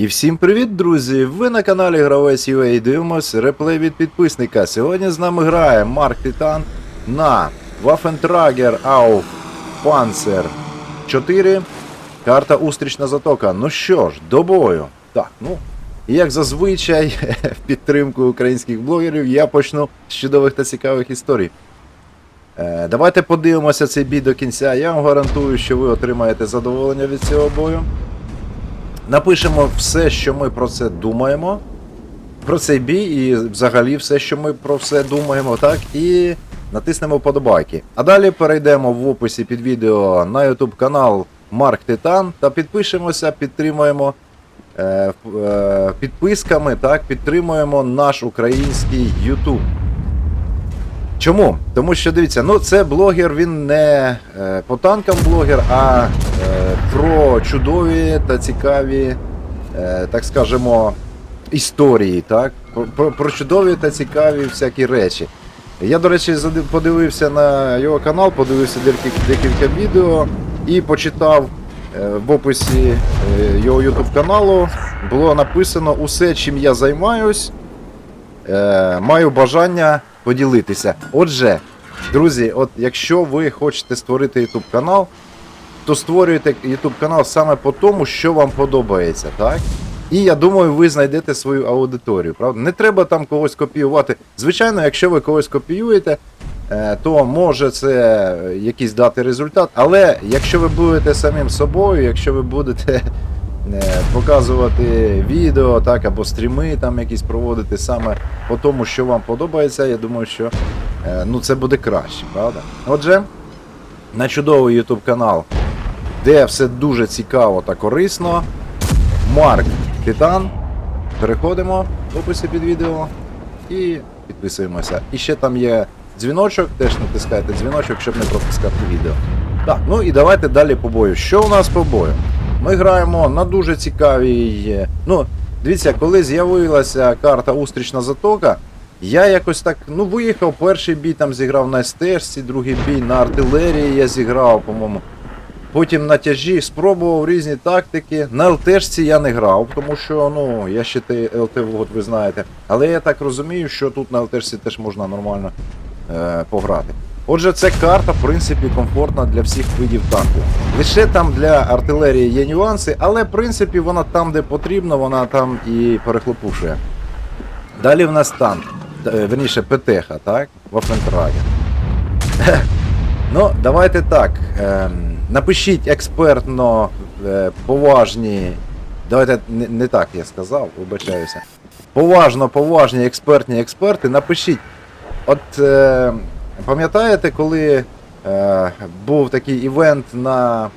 І всім привіт, друзі! Ви на каналі Гравець UA дивимось реплей від підписника. Сьогодні з нами грає Марк Титан на Waffentrager auf Panzer 4. Карта Устрічна затока. Ну що ж, до бою. Так, ну. Як зазвичай, в підтримку українських блогерів, я почну з чудових та цікавих історій. Е, давайте подивимося цей бій до кінця. Я вам гарантую, що ви отримаєте задоволення від цього бою. Напишемо все, що ми про це думаємо. Про цей бій і взагалі все, що ми про все думаємо, так? І натиснемо вподобайки. А далі перейдемо в описі під відео на YouTube канал Марк Титан та підпишемося, підтримуємо е, е, підписками, так, підтримуємо наш український YouTube. Чому? Тому що дивіться, ну це блогер, він не е, по танкам блогер, а е, про чудові та цікаві, е, так скажемо, історії, так? Про, про, чудові та цікаві всякі речі. Я, до речі, подивився на його канал, подивився декілька, відео і почитав е, в описі е, його YouTube каналу. Було написано усе, чим я займаюсь. Маю бажання поділитися. Отже, друзі, от якщо ви хочете створити YouTube канал, то створюйте YouTube канал саме по тому, що вам подобається, так? І я думаю, ви знайдете свою аудиторію, правда? Не треба там когось копіювати. Звичайно, якщо ви когось копіюєте, е, то може це якийсь дати результат. Але якщо ви будете самим собою, якщо ви будете е, показувати відео, так, або стріми там якісь проводити саме по тому, що вам подобається, я думаю, що е, ну, це буде краще, правда? Отже, на чудовий YouTube канал, де все дуже цікаво та корисно. Марк Титан. Переходимо в описі під відео і підписуємося. І ще там є дзвіночок, теж натискайте дзвіночок, щоб не пропускати відео. Так, ну і давайте далі по бою. Що у нас по бою? Ми граємо на дуже цікавій. е, Ну, дивіться, коли з'явилася карта Устрічна затока, я якось так, ну, виїхав, перший бій там зіграв на СТС, другий бій на артилерії я зіграв, по-моєму. Потім на тяжі спробував різні тактики. На ЛТшці я не грав, тому що ну, я ще те ЛТ от ви знаєте. Але я так розумію, що тут на ЛТшці теж можна нормально е, пограти. Отже, ця карта, в принципі, комфортна для всіх видів танку. Лише там для артилерії є нюанси, але в принципі вона там, де потрібно, вона там і перехлопушує. Далі в нас танк, е, верніше ПТХ, так? Вафентрагер. Ну, давайте так. ем, напишіть експертно е, поважні. Давайте не, не так я сказав, вибачаюся. Поважно, поважні експертні експерти. Напишіть. От е, пам'ятаєте, коли е, був такий івент на.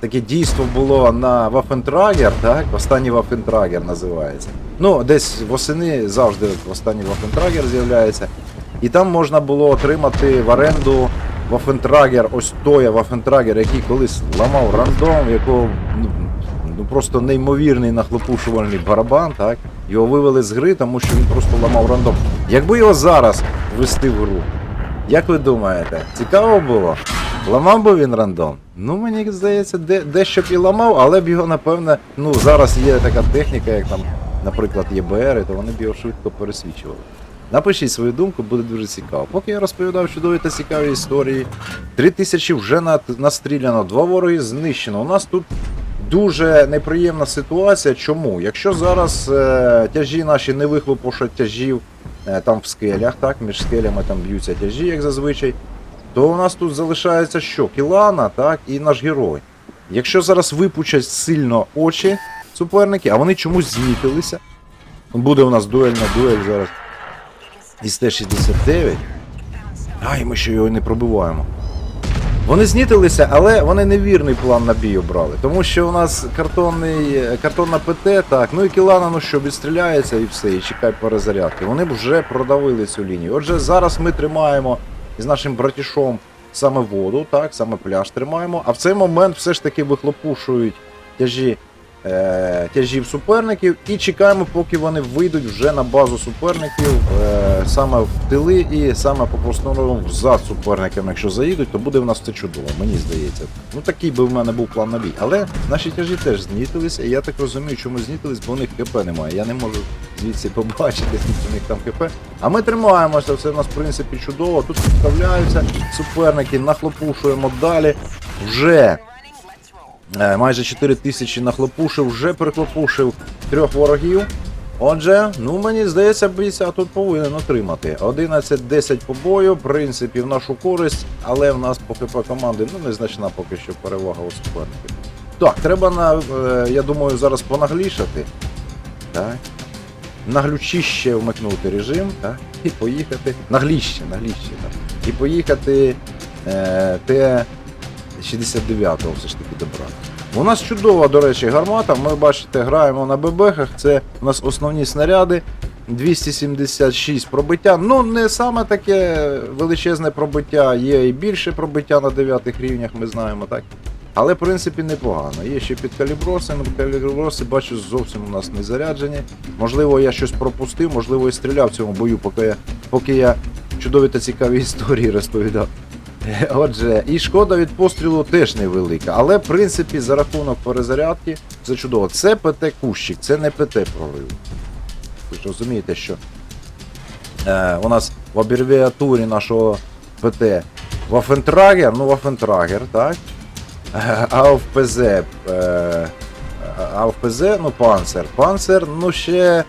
Таке дійство було на Waffentrager, так? Останній Waffentrager називається. Ну, десь восени завжди останній Waffentrager з'являється. І там можна було отримати в оренду Waffentrager, ось той Waffentrager, який колись ламав рандом, якого ну, ну просто неймовірний нахлопушувальний барабан, так? Його вивели з гри, тому що він просто ламав рандом. Якби його зараз ввести в гру, як ви думаєте, цікаво було? Ламав би він рандом? Ну, мені здається, де, дещо б і ламав, але б його, напевне, ну зараз є така техніка, як там, наприклад, ЄБР, то вони б його швидко пересвічували. Напишіть свою думку, буде дуже цікаво. Поки я розповідав чудові та цікаві історії. Три тисячі вже настріляно, два вороги знищено. У нас тут дуже неприємна ситуація. Чому? Якщо зараз е, тяжі наші не вихлопушать тяжів е, там в скелях, так, між скелями там б'ються тяжі, як зазвичай, то у нас тут залишається що? Кілана, так, і наш герой. Якщо зараз випучать сильно очі суперники, а вони чомусь змітилися. Буде у нас дуельна дуель зараз із Т-69. Ай, ми ще його не пробиваємо. Вони знітилися, але вони невірний план на бій обрали. Тому що у нас картонний, картонна ПТ, так, ну і Кілана, ну що, відстріляється і все, і чекай перезарядки. Вони б вже продавили цю лінію. Отже, зараз ми тримаємо із нашим братішом саме воду, так, саме пляж тримаємо, а в цей момент все ж таки вихлопушують тяжі е, тяжів суперників і чекаємо, поки вони вийдуть вже на базу суперників е, саме в тили і саме по основному за суперниками. Якщо заїдуть, то буде в нас це чудово, мені здається. Ну такий би в мене був план на бій. Але наші тяжі теж знітилися, і я так розумію, чому знітились, бо у них КП немає. Я не можу звідси побачити, скільки у них там КП. А ми тримаємося, все у нас в принципі чудово. Тут підставляються суперники, нахлопушуємо далі. Вже майже 4 тисячі нахлопушив, вже прихлопушив трьох ворогів. Отже, ну мені здається, бійця тут повинен отримати. 11-10 по бою, в принципі, в нашу користь, але в нас поки по команди ну, незначна поки що перевага у суперників. Так, треба на, е, я думаю, зараз понаглішати. Так. Наглючіще вмикнути режим, так, і поїхати. Нагліще, нагліще, так. І поїхати е, те 69-го все ж таки добрати. У нас чудова, до речі, гармата. Ми бачите, граємо на ББХах. Це у нас основні снаряди. 276 пробиття. Ну, не саме таке величезне пробиття, є і більше пробиття на 9 рівнях, ми знаємо, так? Але, в принципі, непогано. Є ще підкаліброси, але підкаліброси, бачу, зовсім у нас не заряджені. Можливо, я щось пропустив, можливо, і стріляв в цьому бою, поки я, поки я чудові та цікаві історії розповідав. Отже, і шкода від пострілу теж невелика. Але, в принципі, за рахунок перезарядки це чудово. Це ПТ кущик, це не ПТ прорив. Ви ж розумієте, що е, у нас в абревіатурі нашого ПТ Вафентрагер, ну Вафентрагер, так? А в ПЗ, е, а в ПЗ, ну панцер. Панцер, ну ще.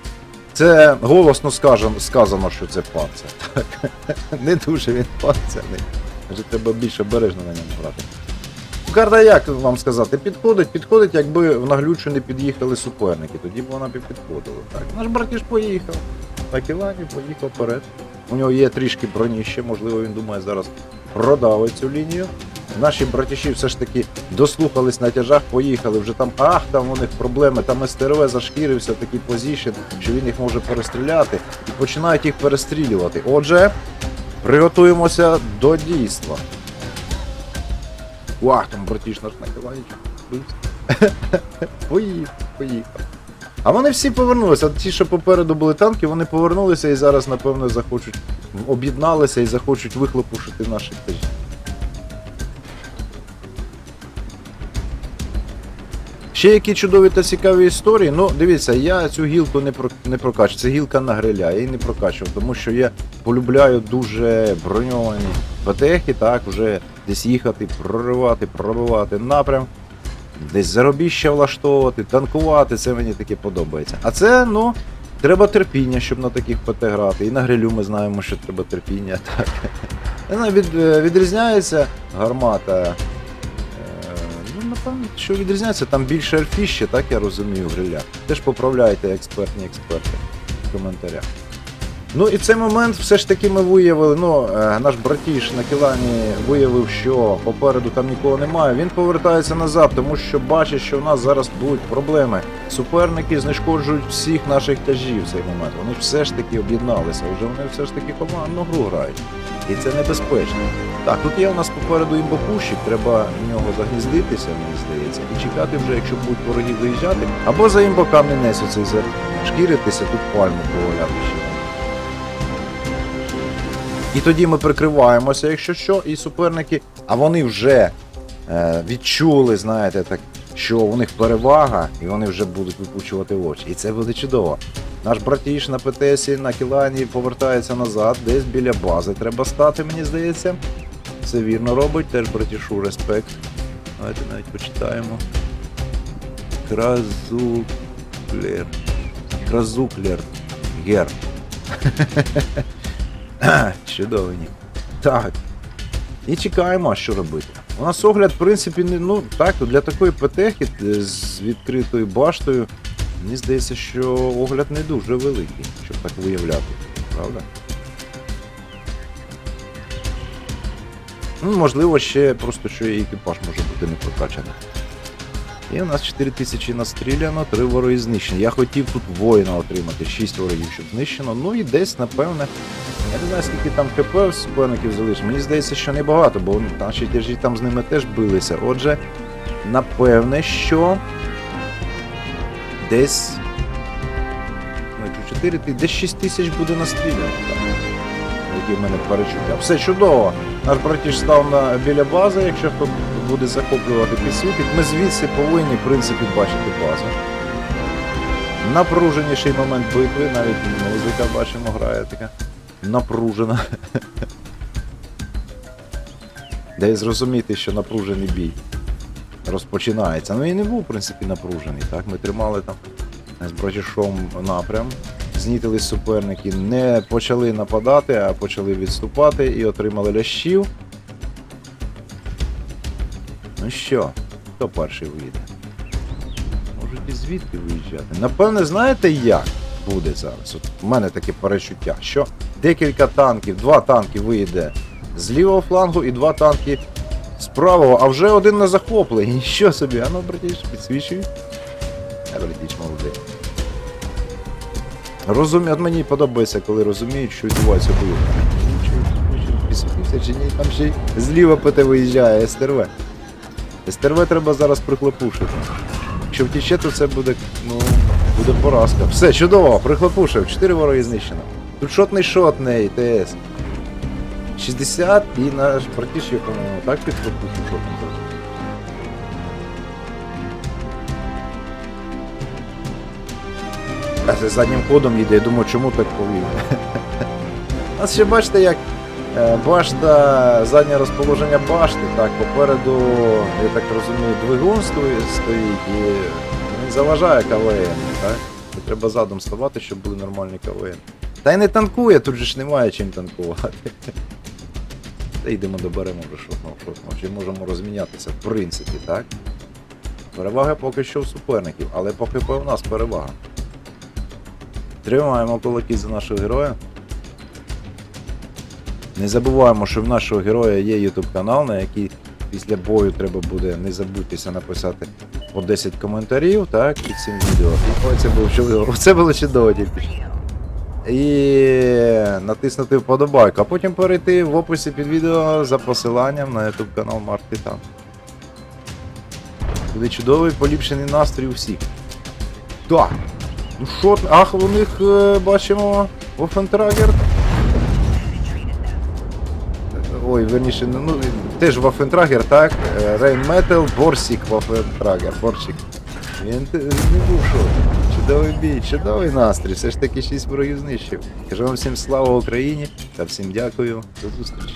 Це голосно сказано, сказано, що це панцер. Так. Не дуже він панцерний. Вже треба більше обережно на ньому грати. Карта, як вам сказати, підходить, підходить, якби в наглючу не під'їхали суперники, тоді б вона підходила. Так, наш братіж поїхав. Так Івані поїхав вперед. У нього є трішки броні ще, можливо, він думає зараз продавить цю лінію. Наші братіші все ж таки дослухались на тяжах, поїхали. Вже там, ах, там у них проблеми, там СТРВ зашкірився такий позішн, що він їх може перестріляти, і починають їх перестрілювати. Отже, приготуємося до дійства. Уах, там братіш наш накиванічок. Поїхав, поїхав. А вони всі повернулися. Ті, що попереду були танки, вони повернулися і зараз, напевно, захочуть об'єдналися і захочуть вихлопушити наші тежів. Ще які чудові та цікаві історії. Ну, дивіться, я цю гілку не про не прокачу. Це гілка на гриля, я її не прокачував, тому що я полюбляю дуже броньовані ПТХи, так, вже десь їхати, проривати, пробивати напрям, десь заробіща влаштовувати, танкувати, це мені таке подобається. А це, ну, треба терпіння, щоб на таких ПТ грати. І на грилю ми знаємо, що треба терпіння. Так. Вона від, відрізняється гармата. Ну, що відрізняється, там більше альфіще, так я розумію, гриля. Теж поправляйте експертні експерти в коментарях. Ну і цей момент все ж таки ми виявили. Ну, е, наш братіш на Кілані виявив, що попереду там нікого немає. Він повертається назад, тому що бачить, що в нас зараз будуть проблеми. Суперники знешкоджують всіх наших тяжів в цей момент. Вони все ж таки об'єдналися. Вже вони все ж таки командну гру грають. І це небезпечно. Так, тут є у нас попереду імбопущик, треба в нього загніздитися, мені здається, і чекати вже, якщо будуть вороги виїжджати, або за імбокам не несу цей шкіритися, тут пальму поваляти ще. І тоді ми прикриваємося, якщо що, і суперники, а вони вже е, відчули, знаєте, так, що у них перевага, і вони вже будуть випучувати очі. І це буде чудово. Наш братіш на ПТСі на Кілані повертається назад, десь біля бази треба стати, мені здається. Все вірно робить, теж братішу респект. Давайте навіть почитаємо. Кразуклер. Кразуклер. Гер. Чудовий нік. Так. І чекаємо, що робити. У нас огляд, в принципі, не, ну так, для такої ПТХи е, з відкритою баштою, мені здається, що огляд не дуже великий, щоб так виявляти. Правда? Ну, можливо, ще просто що і екіпаж може бути не прокачаний. І у нас 4000 настріляно, 3 вороги знищені. Я хотів тут воїна отримати, 6 ворогів, щоб знищено. Ну і десь, напевне, я не знаю, скільки там КП суперників залишилось. Мені здається, що небагато, бо наші тяжі там з ними теж билися. Отже, напевне, що десь. Ну, 4 десь 6 тисяч буде настріляно. Які в мене перечуття. Все чудово. Наш братіш став на, біля бази, якщо хто буде захоплювати підсвітить. Ми звідси повинні, в принципі, бачити базу. Напруженіший момент битви, навіть музика бачимо, грає така напружена. Де зрозуміти, що напружений бій розпочинається. Ну і не був, в принципі, напружений. Так? Ми тримали там з братішом напрям, знітились суперники, не почали нападати, а почали відступати і отримали лящів. Ну що, хто перший вийде? Можуть і звідки виїжджати. Напевне, знаєте як буде зараз? От у мене таке перечуття, що декілька танків, два танки вийде з лівого флангу і два танки з правого, а вже один на захопленні. Що собі? А ну, братіш, підсвічуй. А, братіш, молодий. Розумі... От мені подобається, коли розуміють, що відбувається бою. Чи ні, там ще й зліва ПТ виїжджає, СТРВ. СТРВ треба зараз прихлопушити. Якщо втіче, то це буде, ну, буде поразка. Все, чудово, прихлопушив, 4 вороги знищено. Тут шотний шотний, ТС. 60 і наш братіш, по-моєму, так підхлопушив шотний. А це заднім ходом їде, я думаю, чому так повів. У нас ще бачите, як е, башта, заднє розположення башти, так, попереду, я так розумію, двигун стоїть і він заважає КВН, так? Треба задом ставати, щоб були нормальні КВН. Та й не танкує, тут же ж немає чим танкувати. Та йдемо доберемо вже шотного, чи можемо розмінятися, в принципі, так? Перевага поки що у суперників, але поки в нас перевага. Тримаємо кулаки за нашого героя. Не забуваємо, що в нашого героя є YouTube канал, на який після бою треба буде не забудьтеся написати по 10 коментарів, так, під цим відео. І це було чудово. Це було чудово тільки. І натиснути вподобайку, а потім перейти в описі під відео за посиланням на YouTube канал Марк Титан. Буде чудовий поліпшений настрій у всіх. Так. Ну що, ах, у них е, бачимо Вофентрагер. Ой, верніше, ну, ну, теж Waffentrager, так? Рейн Метал, Борсік Waffentrager, Борсік. Він те- не був що. Чудовий бій, чудовий настрій, все ж таки шість ворогів знищив. Кажу вам всім слава Україні та всім дякую. До зустрічі.